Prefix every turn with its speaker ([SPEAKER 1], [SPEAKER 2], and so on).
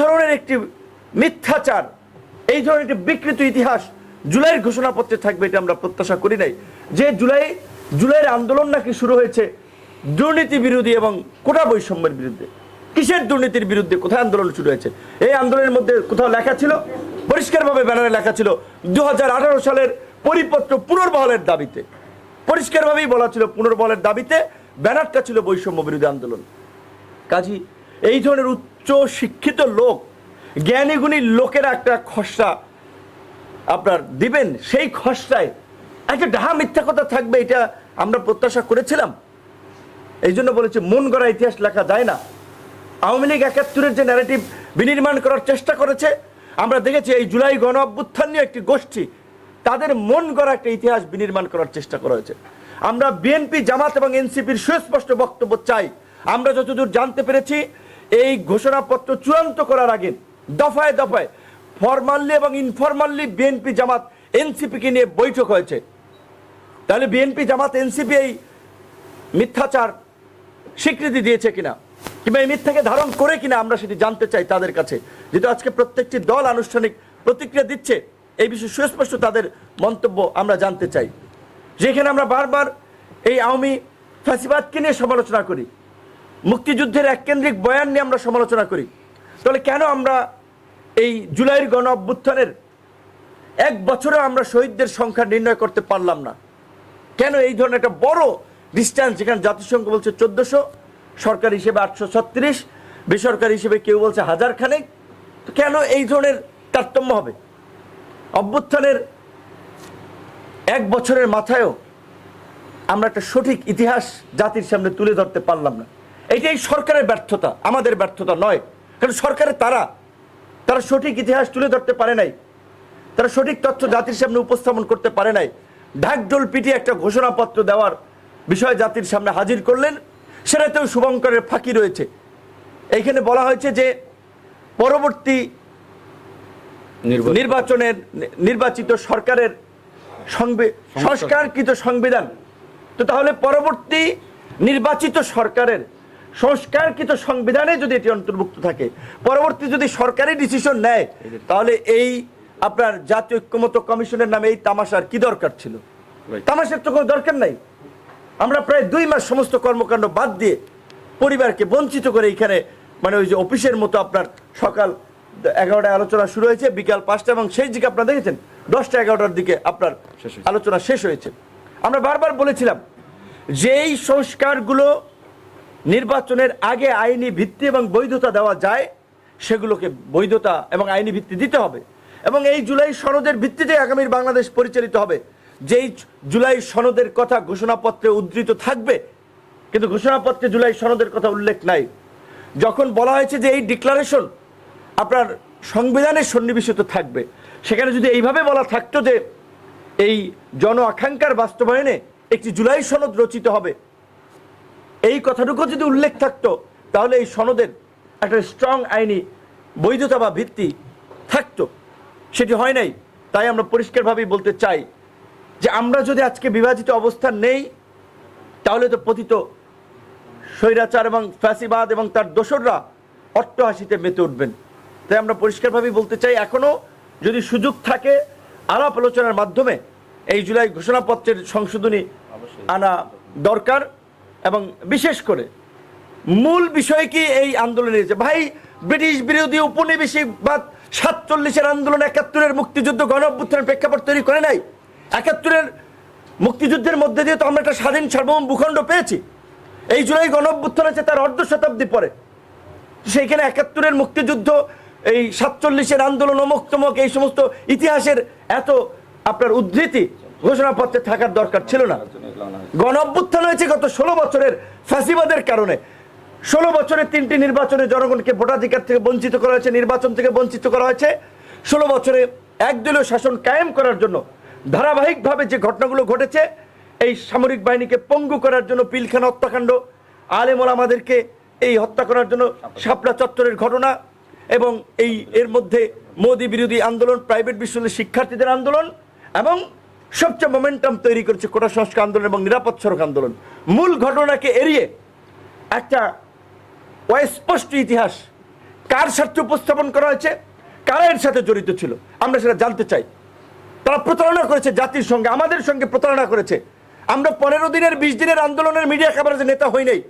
[SPEAKER 1] ধরনের একটি মিথ্যাচার, এই ধরনের একটি বিকৃত ইতিহাস জুলাইয়ের ঘোষণাপত্রে থাকবে এটা আমরা প্রত্যাশা করি নাই। যে জুলাই, জুলাইয়ের আন্দোলন নাকি শুরু হয়েছে দুর্নীতি বিরোধী এবং কোটা বৈষম্যের বিরুদ্ধে। কিসের দুর্নীতির বিরুদ্ধে কোথায় আন্দোলন শুরু হয়েছে? এই আন্দোলনের মধ্যে কোথাও লেখা ছিল, পরিষ্কারভাবে ব্যানারে লেখা ছিল দু হাজার আঠারো সালের পরিপত্র পুনর্বহলের দাবিতে। পরিষ্কারভাবেই বলা ছিল পুনর্বহলের দাবিতে ব্যানারটা ছিল বৈষম্য বিরোধী আন্দোলন। কাজী, এই ধরনের উচ্চ শিক্ষিত লোক, জ্ঞানীগুণী লোকেরা একটা খসড়া আপনার দিবেন। সেই খসড়ায় একটা ডাহা মিথ্যা কথা থাকবে, এটা আমরা প্রত্যাশা করেছিলাম। এই জন্য বলেছি, মন গড়া ইতিহাস লেখা যায় না। আওয়ামী লীগ একাত্তরের যে ন্যারেটিভ বিনির্মাণ করার চেষ্টা করেছে, আমরা দেখেছি এই জুলাই গণ অভ্যুত্থান নিয়ে একটি গোষ্ঠী, তাদের মন গড়া একটা ইতিহাস বিনির্মাণ করার চেষ্টা করা হয়েছে। আমরা বিএনপি, জামাত এবং এনসিপির সুস্পষ্ট বক্তব্য চাই। আমরা যতদূর জানতে পেরেছি এই ঘোষণাপত্র চূড়ান্ত করার আগে দফায় দফায় ফরমালি এবং ইনফরমালি বিএনপি জামাত এনসিপিকে নিয়ে বৈঠক হয়েছে। তাহলে বিএনপি জামাত এনসিপি এই মিথ্যাচার স্বীকৃতি দিয়েছে কিনা? কিংবা এই মিথ্যাকে ধারণ করে কিনা আমরা সেটি জানতে চাই তাদের কাছে। যেহেতু আজকে প্রত্যেকটি দল আনুষ্ঠানিক প্রতিক্রিয়া দিচ্ছে, এই বিষয়ে সুস্পষ্ট তাদের মন্তব্য আমরা জানতে চাই। যেখানে আমরা বারবার এই আওয়ামী ফ্যাসিবাদকে নিয়ে সমালোচনা করি। মুক্তিযুদ্ধের এক কেন্দ্রিক বয়ান নিয়ে আমরা সমালোচনা করি। তাহলে কেন আমরা এই জুলাইয়ের গণ অভ্যুত্থানের এক বছরে আমরা শহীদদের সংখ্যা নির্ণয় করতে পারলাম না? কেন এই ধরনের একটা বড় ডিস্টেন্স যেখানে জাতিসংঘ বলছে চোদ্দশো, সরকার হিসেবে আটশো ছত্রিশ, বেসরকারি হিসেবে কেউ বলছে হাজার খানেক কেন এই ধরনের তারতম্য হবে? অভ্যুত্থানের এক বছরের মাথায়ও আমরা একটা সঠিক ইতিহাস জাতির সামনে তুলে ধরতে পারলাম না। এটাই সরকারের ব্যর্থতা আমাদের ব্যর্থতা নয়। কারণ সরকারের তারা তারা সঠিক ইতিহাস তুলে ধরতে পারে নাই। তারা সঠিক তথ্য জাতির সামনে উপস্থাপন করতে পারে নাই। ঢাকঢোল পিটিয়ে একটা ঘোষণাপত্র দেওয়ার বিষয় জাতির সামনে হাজির করলেন সেটাতেও শুভঙ্করের ফাঁকি রয়েছে। এইখানে বলা হয়েছে যে পরবর্তী নির্বাচনের নির্বাচিত সরকারের সংস্কারকৃত সংবিধান। তো তাহলে পরবর্তী নির্বাচিত সরকারের সংস্কারকৃত সংবিধানে যদি এটি অন্তর্ভুক্ত থাকে পরবর্তী যদি সরকারি ডিসিশন নেয় তাহলে এই আপনার জাতীয় ঐক্যমত কমিশনের নামে এই তামাশার কি দরকার ছিল? তামাশার তো কোনো দরকার নাই। আমরা প্রায় দুই মাস সমস্ত কর্মকাণ্ড বাদ দিয়ে পরিবারকে বঞ্চিত করে এখানে মানে ওই যে অফিসের মতো আপনার সকাল এগারোটায় আলোচনা শুরু হয়েছে বিকাল পাঁচটা এবং শেষ দিকে আপনারা দেখেছেন দশটা এগারোটার দিকে আপনার আলোচনা শেষ হয়েছে। আমরা বারবার বলেছিলাম যেই সংস্কারগুলো নির্বাচনের আগে আইনি ভিত্তি এবং বৈধতা দেওয়া যায়, সেগুলোকে বৈধতা এবং আইনি ভিত্তি দিতে হবে। এবং এই জুলাই সনদের ভিত্তিতে আগামীর বাংলাদেশ পরিচালিত হবে। যেই জুলাই সনদের কথা ঘোষণাপত্রে উদ্ধৃত থাকবে, কিন্তু ঘোষণাপত্রে জুলাই সনদের কথা উল্লেখ নাই। যখন বলা হয়েছে যে এই ডিক্লারেশন আপনার সংবিধানে সন্নিবেশিত থাকবে, সেখানে যদি এইভাবে বলা থাকতো যে এই জন আকাঙ্ক্ষার বাস্তবায়নে একটি জুলাই সনদ রচিত হবে এই কথাটুকু যদি উল্লেখ থাকতো তাহলে এই সনদের একটা স্ট্রং আইনি বৈধতা বা ভিত্তি থাকতো। সেটি হয় নাই। তাই আমরা পরিষ্কারভাবেই বলতে চাই যে আমরা যদি আজকে বিভাজিত অবস্থান নেই তাহলে তো পতিত স্বৈরাচার এবং ফ্যাসিবাদ এবং তার দোসররা অট্টহাসিতে মেতে উঠবেন। তাই আমরা পরিষ্কারভাবেই বলতে চাই এখনও যদি সুযোগ থাকে আলাপ আলোচনার মাধ্যমে এই জুলাই ঘোষণাপত্রের সংশোধনী আনা দরকার। এবং বিশেষ করে মূল বিষয় কি এই আন্দোলনে ভাই, ব্রিটিশ বিরোধী উপনিবেশিকবাদ সাতচল্লিশের আন্দোলন একাত্তরের মুক্তিযুদ্ধ গণঅভ্যুত্থানের প্রেক্ষাপট তৈরি করে নাই। একাত্তরের মুক্তিযুদ্ধের মধ্যে দিয়ে তো আমরা একটা স্বাধীন সার্বভৌম ভূখণ্ড পেয়েছি। এই জুলাই গণঅভ্যুত্থান আছে তার অর্ধ শতাব্দী পরে। সেইখানে একাত্তরের মুক্তিযুদ্ধ, এই সাতচল্লিশের আন্দোলন অমুক তমক, এই সমস্ত ইতিহাসের এত আপনার উদ্ধৃতি ঘোষণাপত্রে থাকার দরকার ছিল না। গণ অভ্যুত্থান হয়েছে গত ষোলো বছরের ফ্যাসিবাদের কারণে। ষোলো বছরের তিনটি নির্বাচনে জনগণকে ভোটাধিকার থেকে বঞ্চিত করা হয়েছে, নির্বাচন থেকে বঞ্চিত করা হয়েছে। ষোলো বছরে একদলীয় শাসন কায়েম করার জন্য ধারাবাহিকভাবে যে ঘটনাগুলো ঘটেছে, এই সামরিক বাহিনীকে পঙ্গু করার জন্য পিলখানা হত্যাকাণ্ড আলেমল আমাদেরকে এই হত্যা করার জন্য শাপলা চত্বরের ঘটনা এবং এই এর মধ্যে মোদী বিরোধী আন্দোলন, প্রাইভেট বিশ্ববিদ্যালয়ের শিক্ষার্থীদের আন্দোলন এবং সবচেয়ে মোমেন্টাম তৈরি করেছে কোটা সংস্কার আন্দোলন এবং নিরাপদ সড়ক আন্দোলন। মূল ঘটনাকে এড়িয়ে একটা অস্পষ্ট ইতিহাস কার স্বার্থে উপস্থাপন করা হয়েছে কারা এর সাথে জড়িত ছিল, আমরা সেটা জানতে চাই। তারা প্রতারণা করেছে জাতির সঙ্গে, আমাদের সঙ্গে প্রতারণা করেছে। আমরা পনেরো দিনের, বিশ দিনের আন্দোলনের মিডিয়া কাভারেজে নেতা হই নাই।